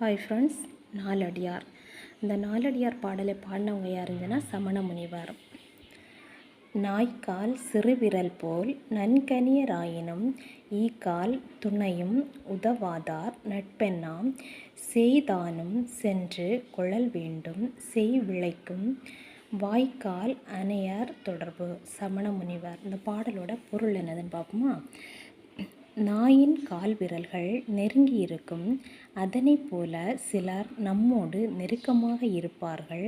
Hi friends Naladiyar. இந்த நாலடியார் பாடலை பாடினவங்க யாருங்கன்னா சமண முனிவர். நாய்க்கால் சிறுவிரல் போல் நன்கனியராயினும் ஈக்கால் துணையும் உதவாதார் நட்பெண்ணாம். செய்தானும் சென்று கொழல் வேண்டும் செய் விளைக்கும் வாய்க்கால் அணையார் தொடர்பு. சமண முனிவர். இந்த பாடலோட பொருள் என்னதுன்னு பார்ப்போமா? நாயின் கால் விரல்கள் நெருங்கி இருக்கும் அதனைப் போல சிலர் நம்மோடு நெருக்கமாக இருப்பார்கள்.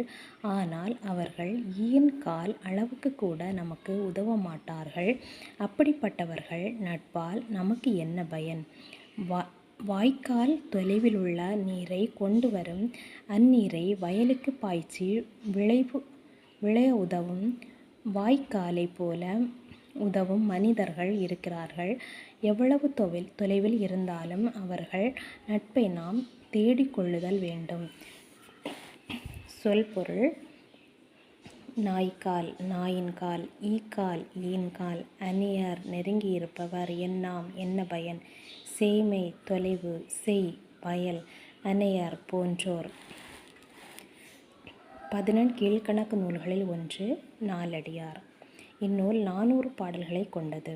ஆனால் அவர்கள் ஈயின் கால் அளவுக்கு கூட நமக்கு உதவ மாட்டார்கள். அப்படிப்பட்டவர்கள் நட்பால் நமக்கு என்ன பயன்? வா வாய்க்கால் தொலைவில் உள்ள நீரை கொண்டு வரும். அந்நீரை வயலுக்கு பாய்ச்சி விளைவு விளைய உதவும். வாய்க்காலை போல உதவும் மனிதர்கள் இருக்கிறார்கள். எவ்வளவு தொவில் தொலைவில் இருந்தாலும் அவர்கள் நட்பை நாம் தேடிக்கொள்ளுதல் வேண்டும். சொல்பொருள் நாய்க்கால் நாயின் கால் ஈக்கால் ஈன்கால் அந்நியர் நெருங்கி இருப்பவர் எண்ணாம் என்ன பயன்? சேமை தொலைவு செய் வயல் அணையார் போன்றோர். பதினெண் கீழ்கணக்கு நூல்களில் ஒன்று நாலடியார். இந்நூல் நானூறு பாடல்களை கொண்டது.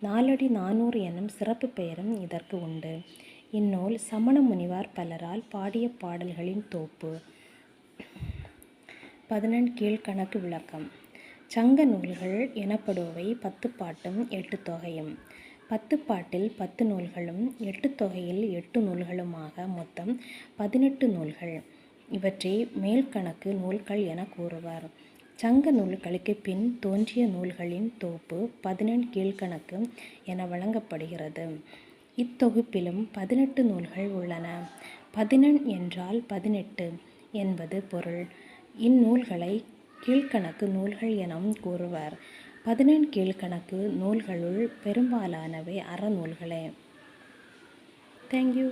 நாலடி நானூறு என்னும் சிறப்பு பெயரும் இதற்கு உண்டு. இந்நூல் சமண முனிவார் பலரால் பாடிய பாடல்களின் தோப்பு. பதினெண் கீழ்கணக்கு விளக்கம். சங்க நூல்கள் எனப்படுபவை பத்து பாட்டும் எட்டு தொகையும். பத்து பாட்டில் பத்து நூல்களும் எட்டு தொகையில் எட்டு நூல்களுமாக மொத்தம் பதினெட்டு நூல்கள். இவற்றை மேல்கணக்கு நூல்கள் என கூறுவார். சங்க நூல்களுக்கு பின் தோன்றிய நூல்களின் தொகுப்பு பதினெண் கீழ்கணக்கு என வழங்கப்படுகிறது. இத்தொகுப்பிலும் பதினெட்டு நூல்கள் உள்ளன. பதினெண் என்றால் பதினெட்டு என்பது பொருள். இந்நூல்களை கீழ்கணக்கு நூல்கள் எனவும் கூறுவர். பதினெண் கீழ்கணக்கு நூல்களுள் பெரும்பாலானவை அறநூல்களே. தேங்க்யூ